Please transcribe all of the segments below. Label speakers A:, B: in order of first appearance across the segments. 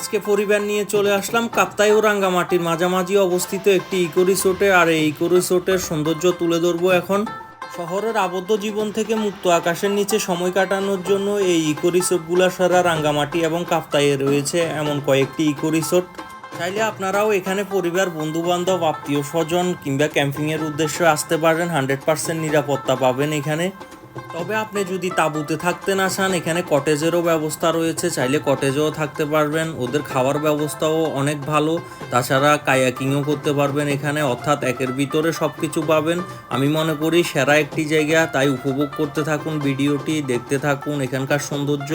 A: আজকে পরিবার নিয়ে চলে আসলাম কাপ্তাই ও রাঙ্গামাটির মাঝামাঝি অবস্থিত একটি ইকো রিসোর্টে। আর এই ইকো রিসোর্টের সৌন্দর্য তুলে ধরবো এখন। শহরের আবদ্ধ জীবন থেকে মুক্ত আকাশের নিচে সময় কাটানোর জন্য এই ইকো রিসোর্টগুলো সারা রাঙ্গামাটি এবং কাপ্তাইয়ে রয়েছে এমন কয়েকটি ইকো রিসোর্ট। চাইলে আপনারাও এখানে পরিবার বন্ধু বান্ধব আত্মীয় স্বজন কিংবা ক্যাম্পিংয়ের উদ্দেশ্যে আসতে পারেন হান্ড্রেড পার্সেন্ট নিরাপত্তা পাবেন এখানে। তবে আপনি যদি তাঁবুতে থাকতে না চান, এখানে কটেজেরও ব্যবস্থা রয়েছে। চাইলে কটেজেও থাকতে পারবেন। ওদের খাওয়ার ব্যবস্থাও অনেক ভালো। তাছাড়া কায়াকিংও করতে পারবেন এখানে। অর্থাৎ একের ভিতরে সব কিছু পাবেন। আমি মনে করি সেরা একটি জায়গা। তাই উপভোগ করতে থাকুন ভিডিওটি, দেখতে থাকুন এখানকার সৌন্দর্য।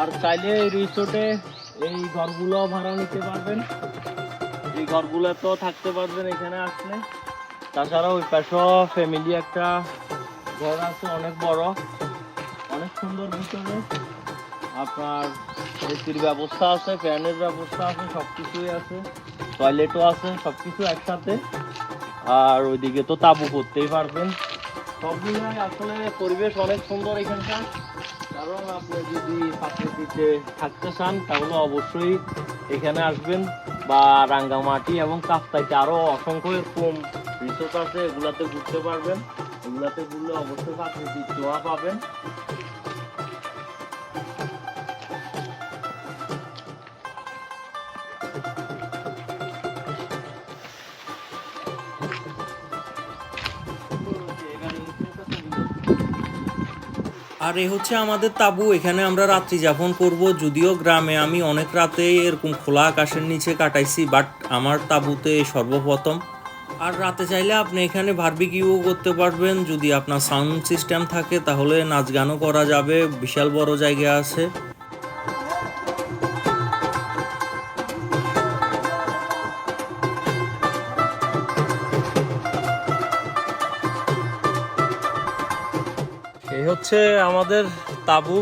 B: আর চাইলে এই রিসোর্টে এই ঘরগুলো ভাড়া নিতে পারবেন। এই ঘরগুলো তো থাকতে পারবেন এখানে আসলে। তাছাড়া ওই পাশেও ফ্যামিলি একটা ঘর আছে, অনেক বড়। অনেক সুন্দর ভিতরে। আপনার এসির ব্যবস্থা আছে, ফ্যানের ব্যবস্থা আছে সব কিছুই আছে টয়লেটও আছে সব কিছু একসাথে। আর ওইদিকে তো তাবু করতেই পারবেন। সব মিলিয়ে আসলে পরিবেশ অনেক সুন্দর এখানকার। কারণ আপনি যদি প্রাকৃতিকে থাকতে চান, তাহলে অবশ্যই এখানে আসবেন। বা রাঙ্গামাটি এবং কাপ্তাইতে আরও অসংখ্য এরকম রিসোর্ট আছে, এগুলাতে ঘুরতে পারবেন। এগুলাতে ঘুরলে অবশ্যই প্রাকৃতিক ছোঁয়া পাবেন।
A: আর এ হচ্ছে আমাদের তাবু, এখানে আমরা রাত্রি যাপন করব। যদিও গ্রামে আমি অনেক রাতে এরকম খোলা আকাশের নিচে কাটাইছি বাট আমার তাবুতে সর্বপ্রথম। আর রাতে চাইলে আপনি এখানে বারবিকিউ করতে পারবেন। যদি আপনার সাউন্ড সিস্টেম থাকে, তাহলে নাচ গানও করা যাবে। বিশাল বড় জায়গা আছে।
B: হচ্ছে আমাদের তাবু।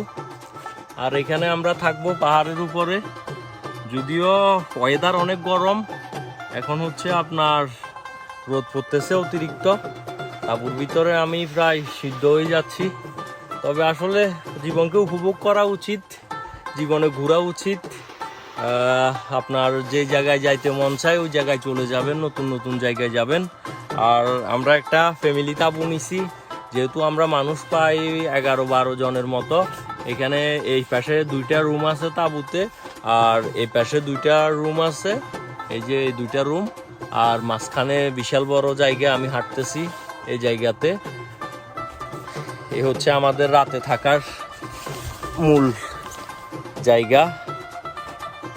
B: আর এখানে আমরা থাকব পাহাড়ের উপরে। যদিও ওয়েদার অনেক গরম, এখন হচ্ছে আপনার রোদ পড়তেছে অতিরিক্ত। তাবুর ভিতরে আমি প্রায় সিদ্ধ হয়ে যাচ্ছি। তবে আসলে জীবনকে উপভোগ করা উচিত, জীবনে ঘোরা উচিত। আপনার যে জায়গায় যাইতে মন চায়, ওই জায়গায় চলে যাবেন, নতুন নতুন জায়গায় যাবেন। আর আমরা একটা ফ্যামিলি তাবু নিছি। যেহেতু আমরা মানুষ পাই এগারো বারো জনের মতো, এখানে এই পাশে দুইটা রুম আছে তাঁবুতে, আর এই পাশে দুইটা রুম আছে, এই যে এই দুইটা রুম, আর মাঝখানে বিশাল বড় জায়গা, আমি হাঁটতেছি এই জায়গাতে। এই হচ্ছে আমাদের রাতে থাকার মূল জায়গা।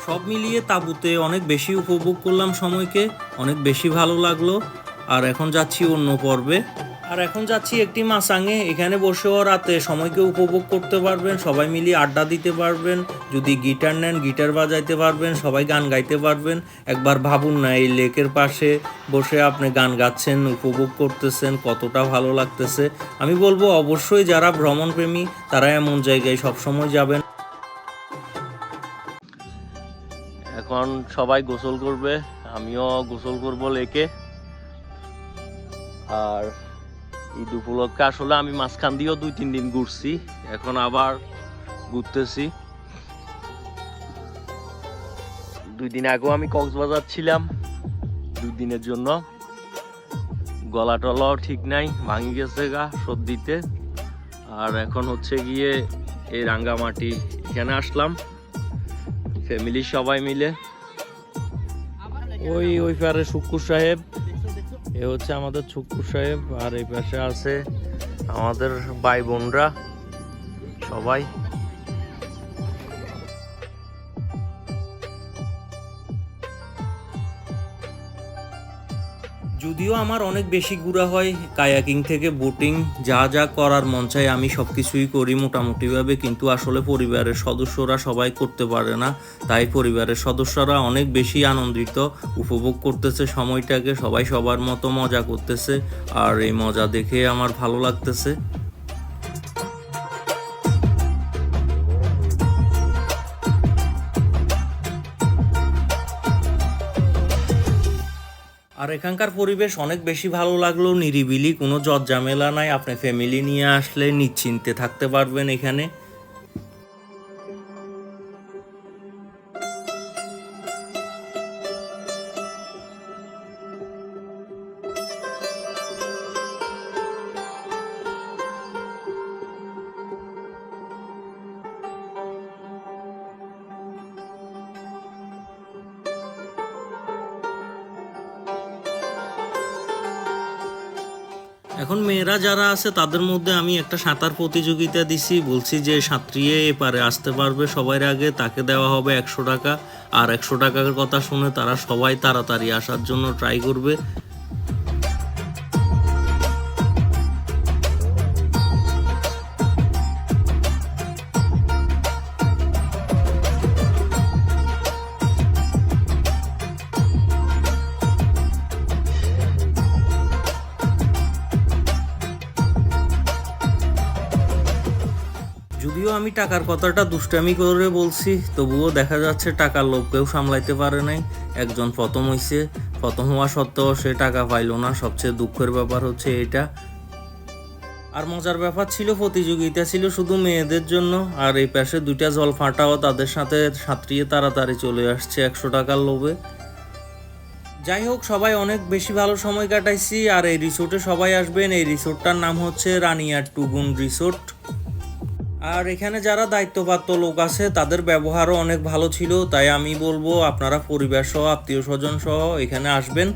A: সব মিলিয়ে তাঁবুতে অনেক বেশি উপভোগ করলাম সময়কে, অনেক বেশি ভালো লাগল, আর এখন যাচ্ছি অন্য পর্বে। আর এখন যাচ্ছি একটি মাসাঙে। এখানে বসেও রাতে সময়কে উপভোগ করতে পারবেন, সবাই মিলিয়ে আড্ডা দিতে পারবেন, যদি গিটার নেন, গিটার বাজাইতে পারবেন, সবাই গান গাইতে পারবেন। একবার ভাবুন না, এই লেকের পাশে বসে আপনি গান গাচ্ছেন, উপভোগ করতেছেন, কতটা ভালো লাগতেছে। আমি বলব, অবশ্যই যারা ভ্রমণপ্রেমী, তারা এমন জায়গায় সবসময় যাবেন।
B: এখন সবাই গোসল করবে, আমিও গোসল করব লেকে। আর ঈদ উপলক্ষে আসলে আমি মাঝখান দিয়েও দুই, তিন দিন ঘুরছি। এখন আবার ঘুরতেছি। দুই দিন আগেও আমি কক্সবাজার ছিলাম। দুই দিনের জন্য। গলা টলাও ঠিক নাই, ভাঙি গেছে গা সর্দিতে। আর এখন হচ্ছে গিয়ে এই রাঙ্গামাটি, এখানে আসলাম। ফ্যামিলি সবাই মিলে। ওই ওই পারে শুক্কুর সাহেব। এ হচ্ছে আমাদের ছুকু সাহেব আর এই পাশে আছে আমাদের ভাই বোনরা সবাই।
A: যদিও আমার অনেক বেশি ঘোরা হয় কায়াকিং থেকে বোটিং, যা যা করার মন চাই আমি সব কিছুই করি মোটামুটিভাবে, কিন্তু আসলে পরিবারের সদস্যরা সবাই করতে পারে না, তাই পরিবারের সদস্যরা অনেক বেশি আনন্দিত, উপভোগ করতেছে সময়টাকে, সবাই সবার মতো মজা করতেছে, আর এই মজা দেখে আমার ভালো লাগতেছে। আর এখানকার পরিবেশ অনেক বেশি ভালো লাগল, নিরিবিলি, কোনো ঝামেলা নাই। আপনি ফ্যামিলি নিয়ে আসলে নিশ্চিন্তে থাকতে পারবেন এখানে। এখন মেয়েরা যারা আছে, তাদের মধ্যে আমি একটা সাঁতার প্রতিযোগিতা দিছি। বলছি যে সাঁতরিয়ে এপারে আসতে পারবে। সবার আগে তাকে দেওয়া হবে একশো টাকা। আর একশো টাকার কথা শুনে তারা সবাই তাড়াতাড়ি আসার জন্য ট্রাই করবে। আমি টাকার কথাটা দুষ্টামি করে বলছি, তবুও দেখা যাচ্ছে টাকার লোভ কেউ সামলাইতে পারে নাই। একজন প্রথম হইছে, প্রথম হওয়া সত্ত্বেও সে টাকা পাইলো না। সবচেয়ে দুঃখের ব্যাপার হচ্ছে এটা। আর মজার ব্যাপার ছিল, প্রতিযোগিতা ছিল শুধু মেয়েদের জন্য, আর এই পাশে দুইটা জল ফাটাও তাদের সাথে সাঁতরিয়ে তাড়াতাড়ি চলে আসছে একশো টাকার লোভে। যাই হোক, সবাই অনেক বেশি ভালো সময় কাটাইছি, আর এই রিসোর্টে সবাই আসবেন। এই রিসোর্টটার নাম হচ্ছে রানিয়ার টুগুন রিসোর্ট। আর এখানে যারা দায়িত্বপ্রাপ্ত লোক আছে, তাদের ব্যবহারও অনেক ভালো ছিল। তাই আমি বলব, আপনারা পরিবার সহ, আত্মীয় স্বজন সহ এখানে আসবেন।